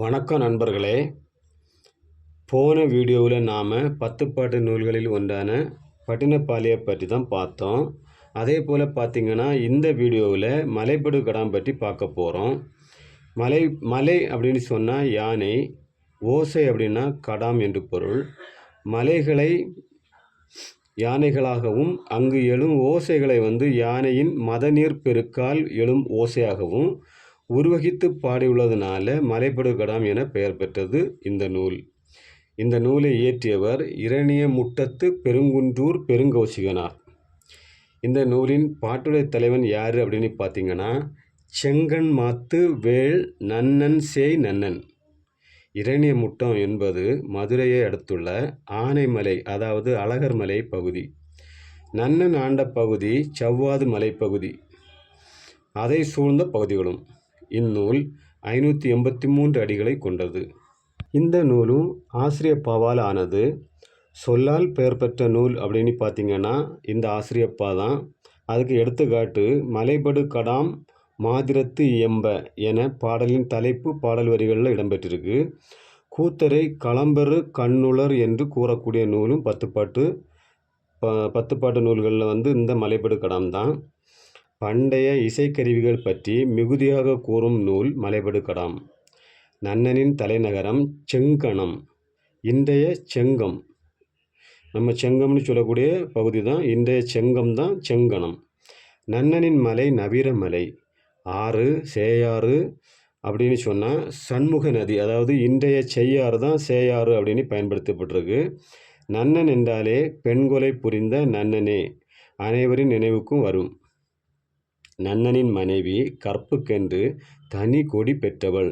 வணக்கம் நண்பர்களே. போன வீடியோவில் நாம் பத்துப்பாட்டு நூல்களில் ஒன்றான பட்டினப்பாலியை பற்றி தான் பார்த்தோம். அதே போல் பார்த்திங்கன்னா இந்த வீடியோவில் மலைப்படு கடாம் பற்றி பார்க்க போகிறோம் மலை மலை அப்படின்னு சொன்னால் யானை ஓசை அப்படின்னா கடாம் என்று பொருள். மலைகளை யானைகளாகவும் அங்கு எழும் ஓசைகளை வந்து யானையின் மதநீர் பெருக்கால் எழும் ஓசையாகவும் உருவகித்து பாடியுள்ளதுனால மலைப்படு கடாம் என பெயர் பெற்றது இந்த நூல். இந்த நூலை இயற்றியவர் இரணிய முட்டத்து பெருங்குன்றூர் பெருங்கௌசிகனார். இந்த நூலின் பாட்டுடை தலைவன் யார் அப்படின்னு பார்த்தீங்கன்னா செங்கன் மாத்து வேள் நன்னன் சேய் நன்னன். இரணிய முட்டம் என்பது மதுரையை அடுத்துள்ள ஆனைமலை அதாவது அழகர் மலை பகுதி. நன்னன் ஆண்ட பகுதி செவ்வாது மலைப்பகுதி அதை சூழ்ந்த பகுதிகளும். இந்நூல் ஐநூற்றி எண்பத்தி மூன்று அடிகளை கொண்டது. இந்த நூலும் ஆசிரியப்பாவால் ஆனது சொல்லால் பெயர் பெற்ற நூல் அப்படின்னு பார்த்தீங்கன்னா இந்த ஆசிரியப்பா தான். அதுக்கு எடுத்துக்காட்டு மலைபடு கடாம் மாதிரத்து எம்ப என பாடலின் தலைப்பு பாடல் வரிகளில் இடம்பெற்றிருக்கு. கூத்தரை களம்பெறு கண்ணுளர் என்று கூறக்கூடிய நூலும் பத்துப்பாட்டு ப பத்துப்பாட்டு நூல்களில் வந்து இந்த மலைபடு கடாம் தான். பண்டைய இசைக்கருவிகள் பற்றி மிகுதியாக கூறும் நூல் மலைபடுகடாம் நன்னனின் தலைநகரம் செங்கணம். இன்றைய செங்கம். நம்ம செங்கம்னு சொல்லக்கூடிய பகுதி தான் இன்றைய செங்கம் தான் செங்கணம். நன்னனின் மலை நவீர மலை. ஆறு சேயாறு அப்படின்னு சொன்னால் சண்முக நதி. அதாவது இன்றைய செய்யாறு தான் சேயாறு அப்படின்னு பயன்படுத்தப்பட்டிருக்கு. நன்னன் என்றாலே பெண்கொலை புரிந்த நன்னனே. அனைவரின் நினைவுக்கும் வரும். நன்னனின் மனைவி கற்புக்கென்று தனி கொடி பெற்றவள்.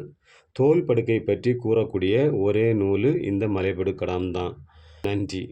தோல் படுக்கை பற்றி கூறக்கூடிய ஒரே நூல் இந்த மலைபடுக்கடாம் தான் நன்றி.